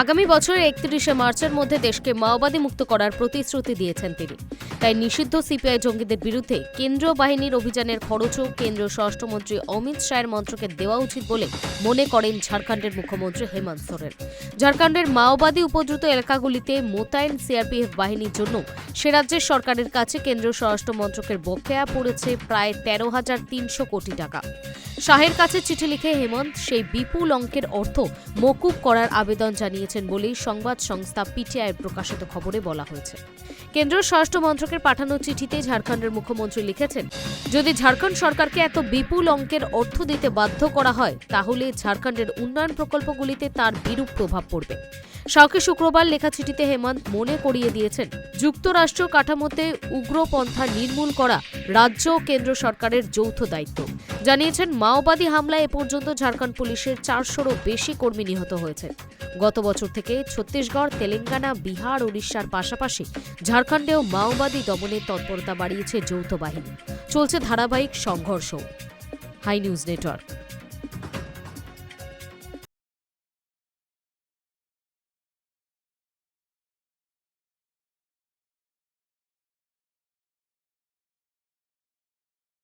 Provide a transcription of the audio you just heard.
আগামী বছরের একত্রিশে মার্চের মধ্যে দেশকে মাওবাদী মুক্ত করার প্রতিশ্রুতি দিয়েছেন তিনি। তাই নিষিদ্ধ সিপিআই জঙ্গিদের বিরুদ্ধে কেন্দ্রীয় বাহিনীর অভিযানের খরচও কেন্দ্রীয় স্বরাষ্ট্রমন্ত্রী অমিত শাহের মন্ত্রকে দেওয়া উচিত বলে মনে করেন ঝাড়খণ্ডের মুখ্যমন্ত্রী হেমন্ত সোরেন। ঝাড়খণ্ডের মাওবাদী উপদ্রুত এলাকাগুলিতে মোতায়েন সিআরপিএফ বাহিনীর জন্য সে রাজ্যের সরকারের কাছে কেন্দ্রীয় স্বরাষ্ট্র মন্ত্রকের বকেয়া পড়েছে প্রায় তেরো হাজার তিনশো কোটি টাকা। শাহের কাছে চিঠি লিখে হেমন্ত, সেই বিপুল অঙ্কের অর্থ মকুব করার আবেদন জানিয়েছেন বলেই সংবাদ সংস্থা পিটিআইয়ের প্রকাশিত খবরে বলা হয়েছে। কেন্দ্রীয় স্বরাষ্ট্র মন্ত্রকের পাঠানো চিঠিতে ঝাড়খণ্ডের মুখ্যমন্ত্রী লিখেছেন, যদি ঝাড়খণ্ড সরকারকে এত বিপুল অঙ্কের অর্থ দিতে বাধ্য করা হয়, তাহলে ঝাড়খণ্ডের উন্নয়ন প্রকল্পগুলিতে তার বিরূপ প্রভাব পড়বে। শাহকে শুক্রবার লেখা চিঠিতে হেমন্ত মনে করিয়ে দিয়েছেন, যুক্তরাষ্ট্র কাঠামোতে উগ্রপন্থা নির্মূল করা রাজ্য ও কেন্দ্র সরকারের যৌথ দায়িত্ব। জানিয়েছেন, মাওবাদী হামলায় এ পর্যন্ত ঝাড়খণ্ড পুলিশের চারশোরও বেশি কর্মী নিহত হয়েছে গত বছর থেকে ছত্তিশগড়, তেলেঙ্গানা, বিহার উড়িষ্যার পাশাপাশি ঝাড়খণ্ডেও মাওবাদী দমনে তৎপরতা বাড়িয়েছে যৌথ বাহিনী। চলছে ধারাবাহিক সংঘর্ষ। High news network.